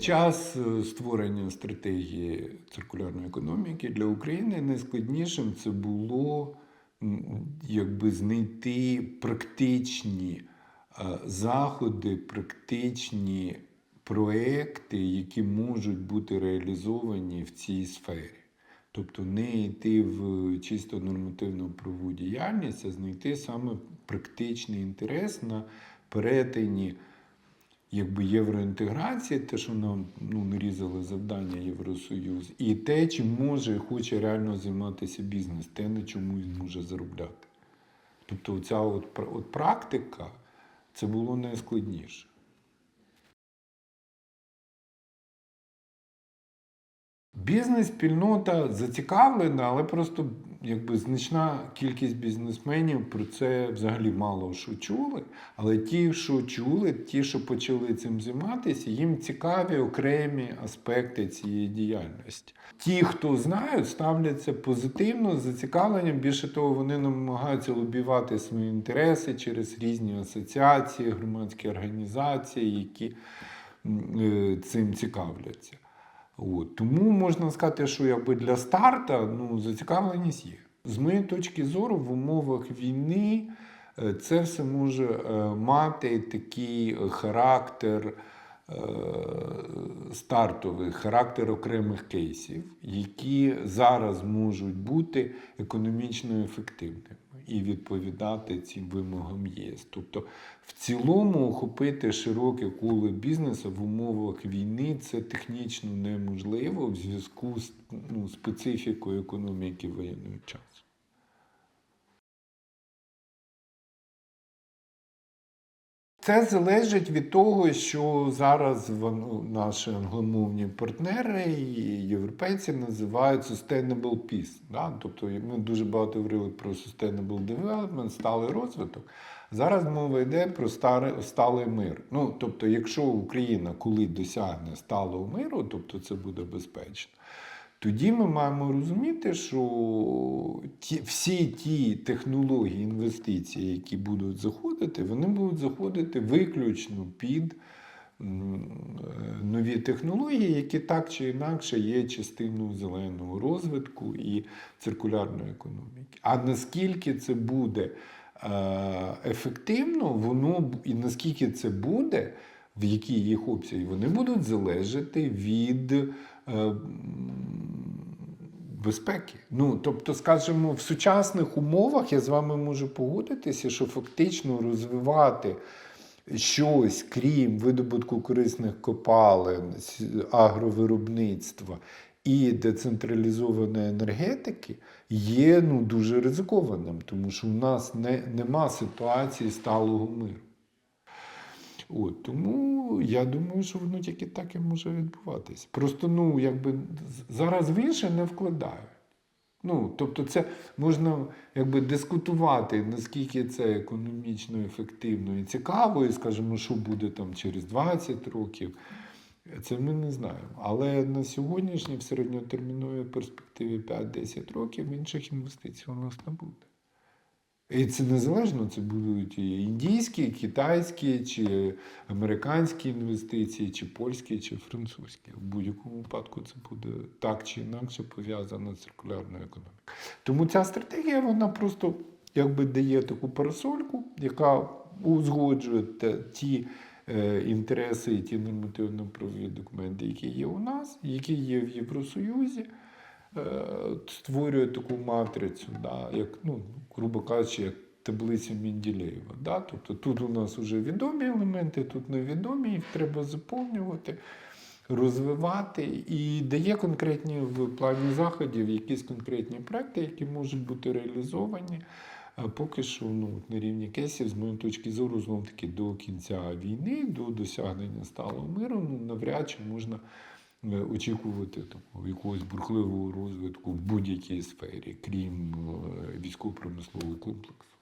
Час е, створення стратегії циркулярної економіки для України найскладнішим це було якби знайти практичні е, заходи, практичні проекти, які можуть бути реалізовані в цій сфері. Тобто не йти в чисто нормативну правову діяльність, а знайти саме практичний інтерес на перетині якби євроінтеграції, те, що нам ну, нарізали завдання Євросоюз, і те, чим може хоче реально займатися бізнес, те, на чому він може заробляти. Тобто, ця от, от практика це було найскладніше. Бізнес-спільнота зацікавлена, але просто якби значна кількість бізнесменів про це взагалі мало що чули. Але ті, що чули, ті, що почали цим займатися, їм цікаві окремі аспекти цієї діяльності. Ті, хто знають, ставляться позитивно з зацікавленням. Більше того, вони намагаються лобівати свої інтереси через різні асоціації, громадські організації, які е, цим цікавляться. От. Тому можна сказати, що якби для старта ну, зацікавленість є. З моєї точки зору, в умовах війни е, це все може е, мати такий характер е, стартовий, характер окремих кейсів, які зараз можуть бути економічно ефективними і відповідати цим вимогам ЄС. Тобто, в цілому охопити широке коло бізнесу в умовах війни це технічно неможливо в зв'язку з ну, специфікою економіки воєнного часу. Це залежить від того, що зараз наші англомовні партнери і європейці називають sustainable peace. Да? Тобто ми дуже багато говорили про sustainable development, сталий розвиток. Зараз мова йде про старий, сталий мир. Ну, тобто, якщо Україна коли досягне сталого миру, тобто це буде безпечно. Тоді ми маємо розуміти, що ті, всі ті технології, інвестиції, які будуть заходити, вони будуть заходити виключно під е, нові технології, які так чи інакше є частиною зеленого розвитку і циркулярної економіки. А наскільки це буде е, ефективно, воно і наскільки це буде, в якій їх обсязі, вони будуть залежати від. е, безпеки. Ну, тобто, скажімо, в сучасних умовах я з вами можу погодитися, що фактично розвивати щось, крім видобутку корисних копалин, агровиробництва і децентралізованої енергетики, є ну, дуже ризикованим, тому що в нас не, нема ситуації сталого миру. От, тому я думаю, що воно тільки так і може відбуватись. Просто ну, якби зараз в інше не вкладають. Ну, тобто, це можна якби дискутувати, наскільки це економічно ефективно і цікаво, і скажімо, що буде там через 20 років. Це ми не знаємо. Але на сьогоднішній в середньотерміновій перспективі 5-10 років інших інвестицій у нас не буде. І це незалежно, це будуть індійські, китайські, чи американські інвестиції, чи польські, чи французькі. В будь-якому випадку це буде так чи інакше пов'язано з циркулярною економікою. Тому ця стратегія вона просто якби дає таку парасольку, яка узгоджує ті е, інтереси ті нормативно-правові документи, які є у нас, які є в Євросоюзі створює таку матрицю, да, як, ну, грубо кажучи, як таблицю Менділеєва. Да? Тобто тут у нас вже відомі елементи, тут невідомі, їх треба заповнювати, розвивати і дає конкретні в плані заходів якісь конкретні проекти, які можуть бути реалізовані. А поки що ну, на рівні кейсів, з моєї точки зору, знов таки до кінця війни, до досягнення сталого миру, ну, навряд чи можна е, очікувати такого якогось бурхливого розвитку в будь-якій сфері, крім е, військово-промислового комплексу.